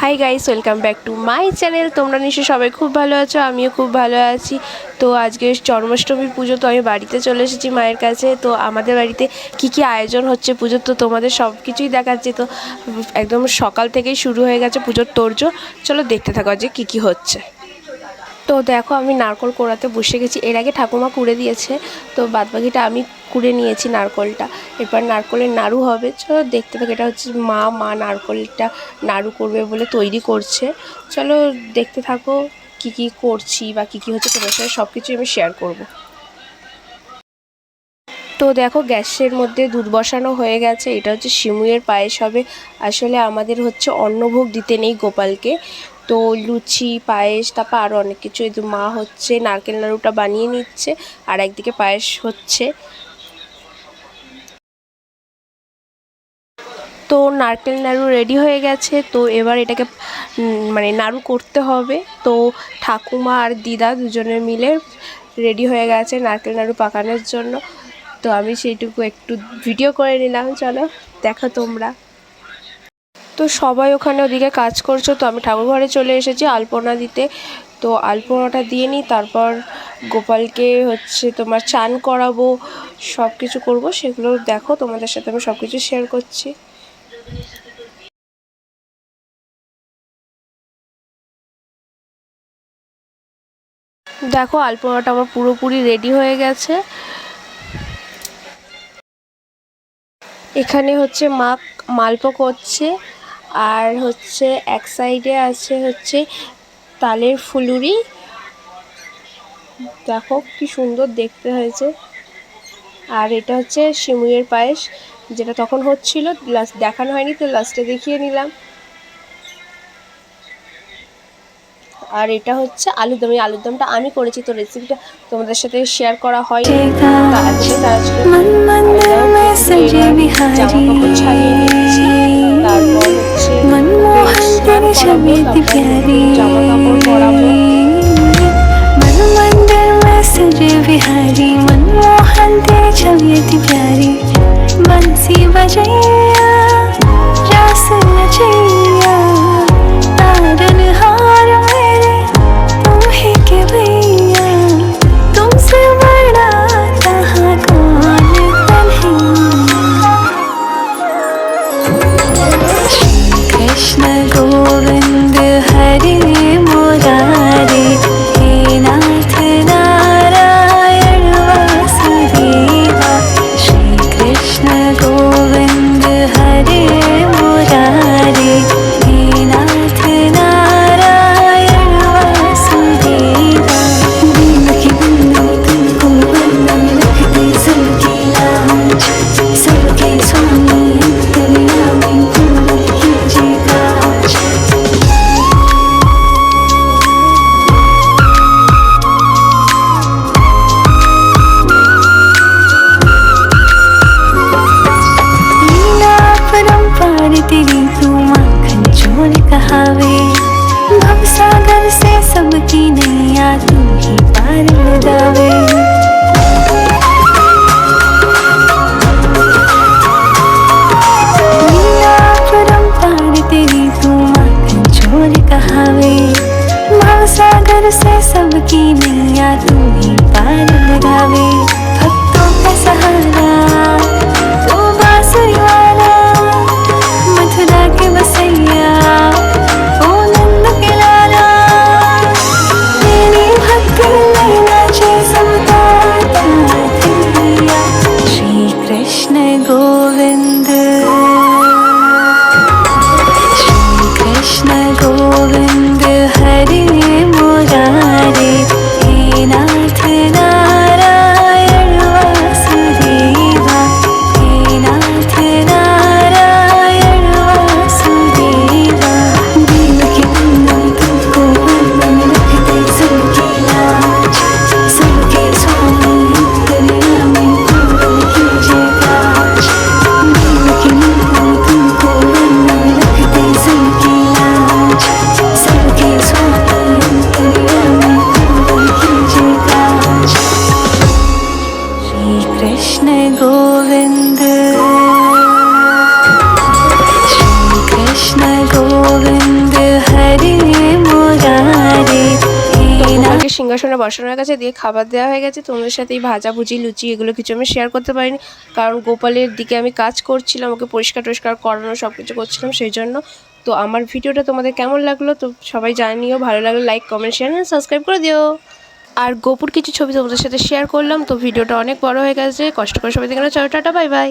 Hi guys welcome back to my channel তোমরা নিশ্চয়ই সবাই খুব ভালো আছো, আমিও খুব ভালো আছি। তো আজকে জন্মাষ্টমী পুজো, তো আমি বাড়িতে চলে এসেছি মায়ের কাছে। তো আমাদের বাড়িতে কি কি আয়োজন হচ্ছে পুজোর তো তোমাদের সব কিছুই দেখাচ্ছে। তো একদম সকাল থেকেই শুরু হয়ে গেছে পুজোর তোর্য চলো দেখতে থাকো যে কি কি হচ্ছে। তো দেখো আমি নারকল কোড়াতে বসে গেছি। এর আগে ঠাকুমা কুড়ে দিয়েছে, তো বাদবাকিটা আমি কুড়ে নিয়েছি নারকলটা। এরপর নারকলের নাড়ু হবে। চলো দেখতে থাকো, এটা হচ্ছে মা মা নারকলটা নাড়ু করবে বলে তৈরি করছে। চলো দেখতে থাকো কি কি করছি বা কি কি হচ্ছে তোমার সাথে সব কিছুই আমি শেয়ার করব। তো দেখো গ্যাসের মধ্যে দুধ বসানো হয়ে গেছে। এটা হচ্ছে শিমুয়ের পায়েস হবে। আসলে আমাদের হচ্ছে অন্নভোগ দিতে নেই গোপালকে। তো লুচি, পায়েস, তারপর আরও অনেক কিছু। এই মা হচ্ছে, নারকেল নাড়ুটা বানিয়ে নিচ্ছে, আর একদিকে পায়েস হচ্ছে। তো নারকেল নাড়ু রেডি হয়ে গেছে, তো এবার এটাকে মানে নাড়ু করতে হবে। তো ঠাকুমা আর দিদা দুজনে মিলে রেডি হয়ে গেছে নারকেল নাড়ু পাকানোর জন্য। তো আমি সেইটুকু একটু ভিডিও করে নিলাম, চলো, দেখো তোমরা। তো সবাই ওখানে ওদিকে কাজ করছ, তো আমি ঠাকুর ঘরে চলে এসেছি আলপনা দিতে। তো আলপনাটা দিয়ে নিই, তারপর গোপালকে হচ্ছে তোমার চান করাবো সব কিছু করব, সেগুলো দেখো, তোমাদের সাথে আমি সব কিছু শেয়ার করছি। দেখো, আলপনাটা আমার পুরোপুরি রেডি হয়ে গেছে। এখানে হচ্ছে মা মালপো করছে আর হচ্ছে এক সাইডে আছে হচ্ছে তালের ফুলুরি। দেখো কি সুন্দর দেখতে হয়েছে। আর এটা হচ্ছে শিমুয়ের পায়েস যেটা তখন হচ্ছিল। লাস্ট দেখানো হয়নি তো লাস্টে দেখিয়ে নিলাম। আর এটা হচ্ছে আলুর দম এই আলুর দমটা আমি করেছি তো রেসিপিটা তোমাদের সাথে শেয়ার করা তার আজকে Bye. सागर से सबकी नैया तू ही पार लगावे। भक्तों का सहारा গোপালকে সিংহাসনে বসানো হয়ে গেছে দিয়ে খাবার দেওয়া হয়ে গেছে। তোমাদের সাথে এই ভাজা, ভুজি, লুচি এগুলো কিছু আমি শেয়ার করতে পারিনি। কারণ গোপালের দিকে আমি কাজ করছিলাম, ওকে পরিষ্কার টরিষ্কার করানো সব কিছু করছিলাম সেই জন্য। তো আমার ভিডিওটা তোমাদের কেমন লাগল তো সবাই জানিও। ভালো লাগল like comment share and subscribe করে দিও। আর গোপুর কিছু ছবি তোমাদের সাথে শেয়ার করলাম, তো ভিডিওটা অনেক বড় হয়ে গেছে। কষ্ট করে সবাই দেখে চলো, টাটা বাই বাই